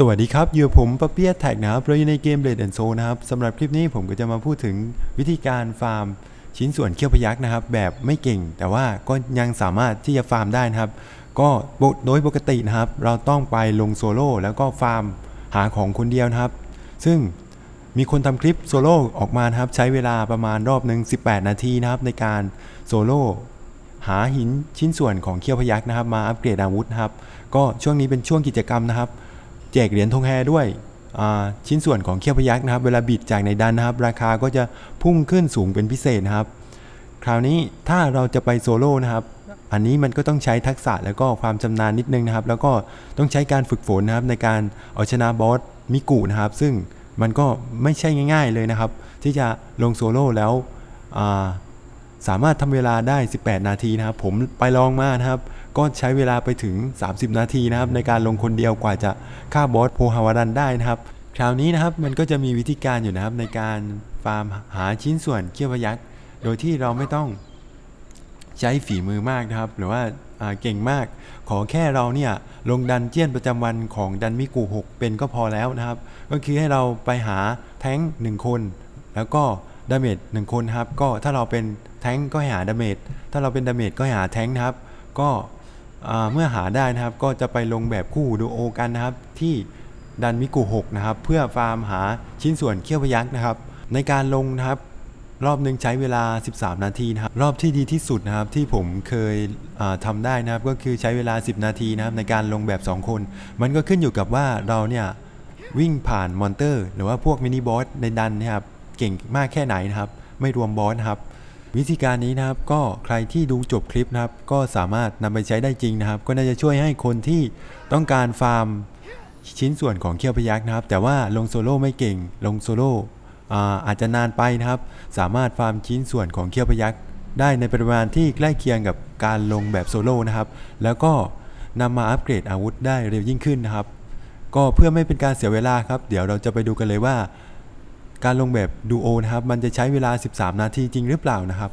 สวัสดีครับ อยู่ผมปะเปียแท็กนะครับ เราอยู่ในเกม Blade and Soul นะครับสำหรับคลิปนี้ผมก็จะมาพูดถึงวิธีการฟาร์มชิ้นส่วนเขี้ยวพยักนะครับ แบบไม่เก่ง แต่ว่าก็ยังสามารถที่จะฟาร์มได้นะครับ ก็โดยปกตินะครับ เราต้องไปลงโซโล่แล้วก็ฟาร์มหาของคนเดียวนะครับ ซึ่งมีคนทำคลิปโซโล่ออกมาครับใช้เวลาประมาณรอบหนึ่ง18 นาทีนะครับ ในการโซโล่หาหินชิ้นส่วนของเขี้ยวพยักนะครับ มาอัปเกรดอาวุธนะครับ ก็ช่วงนี้เป็นช่วงกิจกรรมนะครับ แจกเหรียญธงแฮด้วยชิ้นส่วนของเขี้ยวพยักนะครับ เวลาบิดจากในดันนะครับ ราคาก็จะพุ่งขึ้นสูงเป็นพิเศษนะครับ คราวนี้ถ้าเราจะไปโซโล่นะครับ อันนี้มันก็ต้องใช้ทักษะแล้วก็ความชำนาญนิดนึงนะครับ แล้วก็ต้องใช้การฝึกฝนนะครับในการเอาชนะบอสมิกุนะครับ ซึ่งมันก็ไม่ใช่ง่าย ๆเลยนะครับ ที่จะลงโซโล่แล้วสามารถทำเวลาได้ 18 นาทีนะครับ ผมไปลองมานะครับ ก็ใช้เวลาไปถึง 30 นาทีนะครับในการลงคนเดียวกว่าจะฆ่าบอสโพฮาวารันได้นะครับ คราวนี้นะครับมันก็จะมีวิธีการอยู่นะครับในการฟาร์มหาชิ้นส่วนเขี้ยวพยักษ์โดยที่เราไม่ต้องใช้ฝีมือมากนะครับ หรือว่าเก่งมาก ขอแค่เราเนี่ยลงดันเจียนประจำวันของดันมิกู6 เป็นก็พอแล้วนะครับ ก็คือให้เราไปหาแท้ง1คน แล้วก็ดาเมจหนึ่งคนครับ ก็ถ้าเราเป็นแท้งก็หาดาเมจถ้าเราเป็นดาเมจก็ให้หาแท้งนะครับ ก็ เมื่อหาได้นะครับก็จะไปลงแบบคู่ดูโอกันนะครับ ที่ดันมิกุ6นะครับ เพื่อฟาร์มหาชิ้นส่วนเขี้ยวพยักนะครับ ในการลงนะครับรอบหนึ่งใช้เวลา 13 นาทีนะครับ รอบที่ดีที่สุดนะครับที่ผมเคยทำได้นะครับ ก็คือใช้เวลา 10 นาทีนะครับในการลงแบบ 2 คน มันก็ขึ้นอยู่กับว่าเราเนี่ยวิ่งผ่านมอนเตอร์ หรือว่าพวกมินิบอสในดันนะครับ เก่งมากแค่ไหนนะครับ ไม่รวมบอสครับ วิธีการนี้นะครับก็ใครที่ดูจบคลิปนะครับ ก็สามารถนำไปใช้ได้จริงนะครับ ก็น่าจะช่วยให้คนที่ต้องการฟาร์มชิ้นส่วนของเคียวพยักนะครับ แต่ว่าลงโซโล่ไม่เก่งลงโซโล่อาจจะนานไปนะครับ สามารถฟาร์มชิ้นส่วนของเคียวพยักได้ในปริมาณที่ใกล้เคียงกับการลงแบบโซโล่นะครับ แล้วก็นำมาอัปเกรดอาวุธได้เร็วยิ่งขึ้นนะครับ ก็เพื่อไม่เป็นการเสียเวลาครับ เดี๋ยวเราจะไปดูกันเลยว่า การลงแบบดูโอนะครับ มันจะใช้เวลา 13 นาทีจริงหรือเปล่านะครับ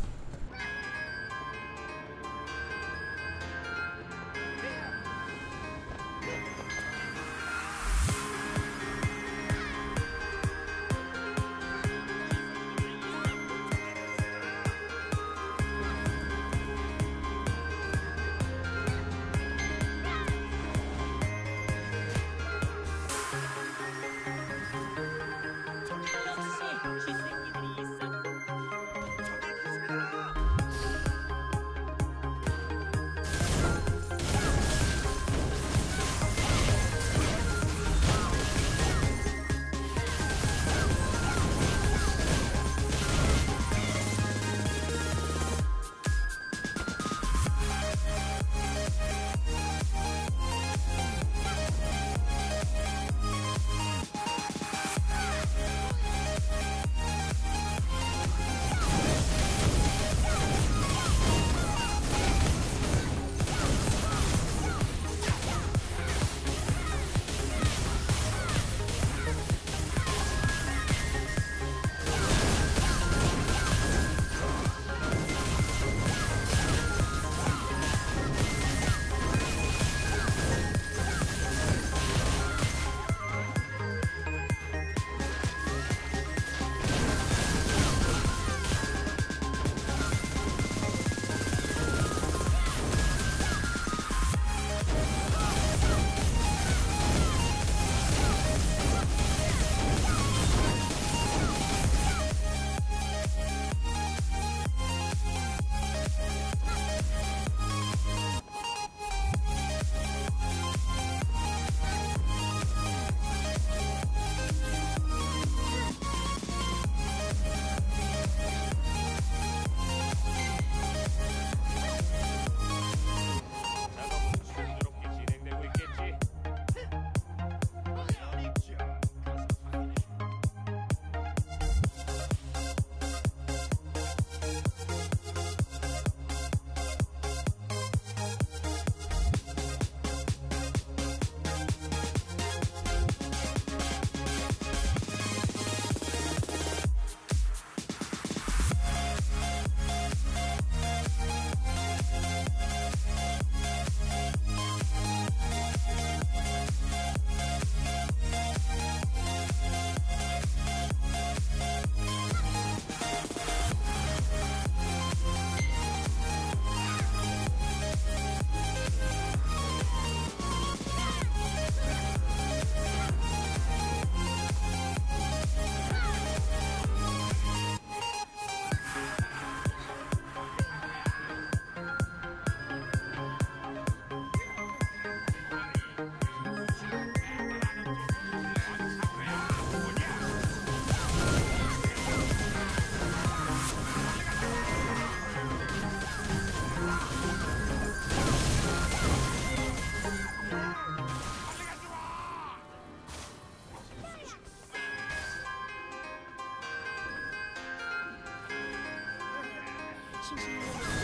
谢谢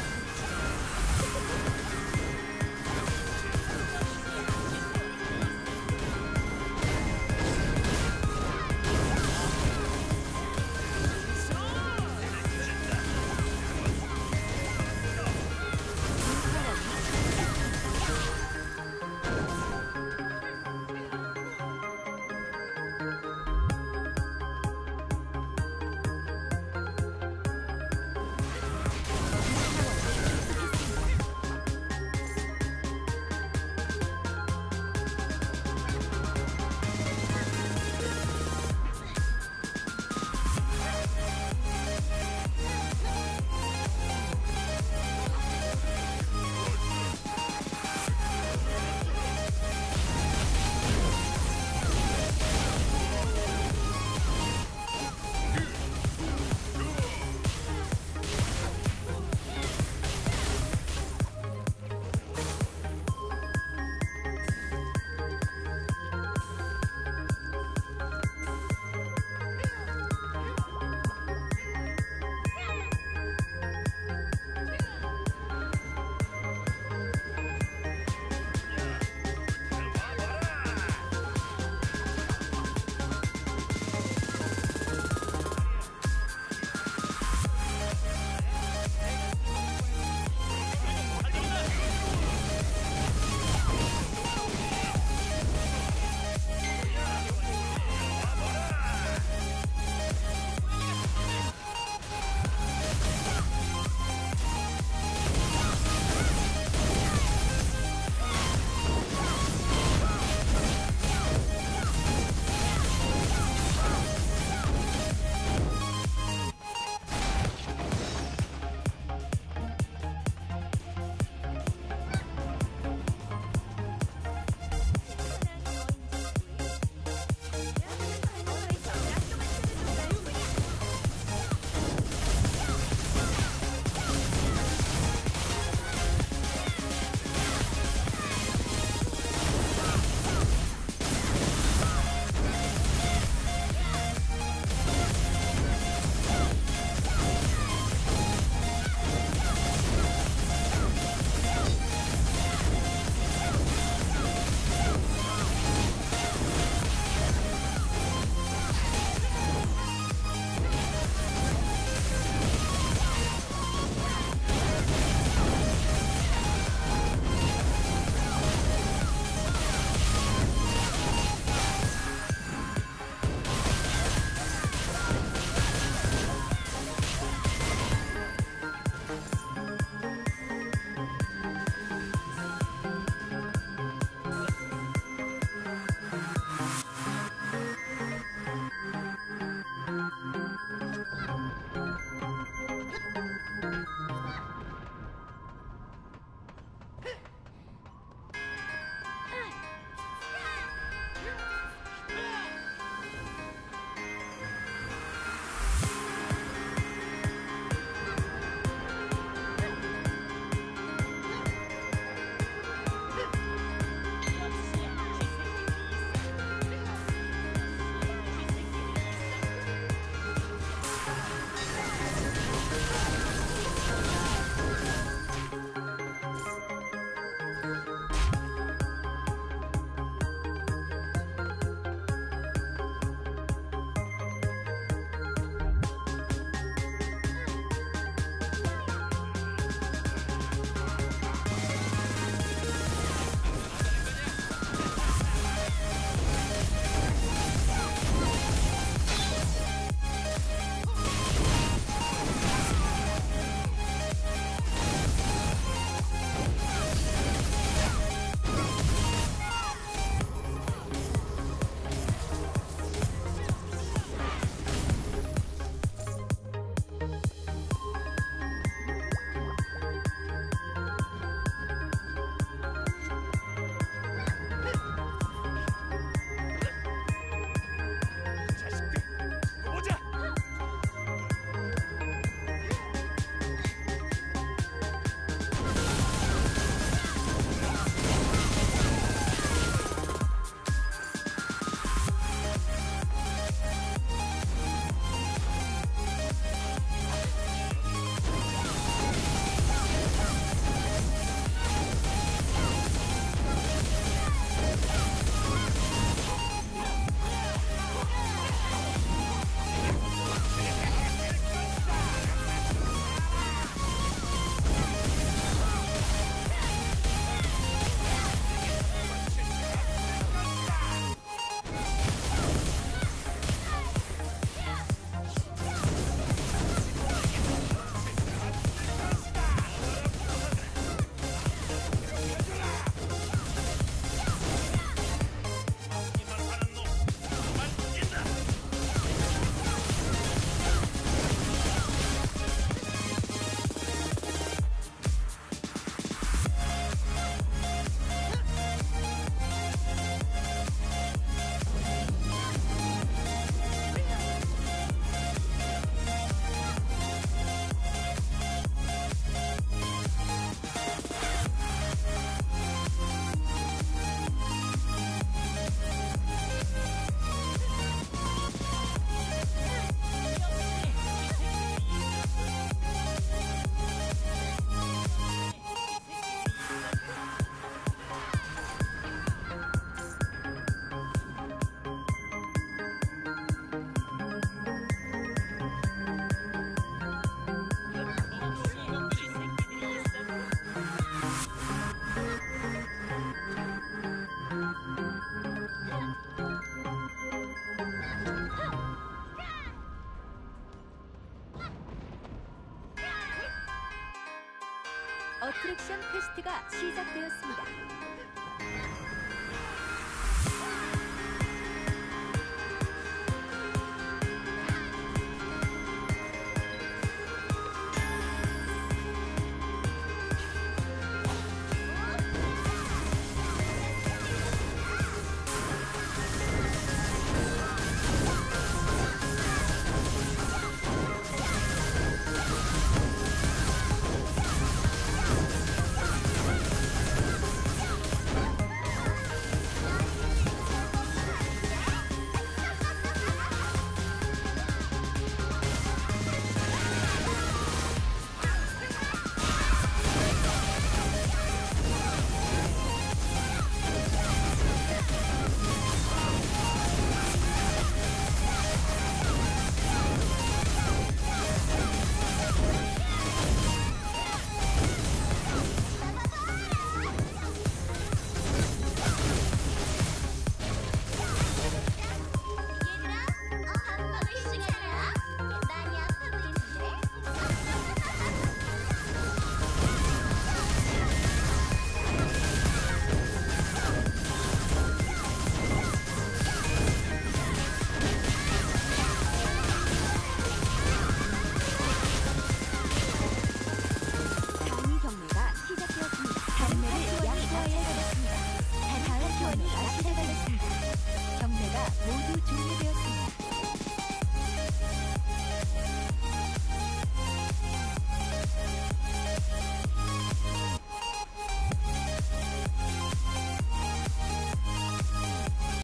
퀘스트가 시작되었습니다.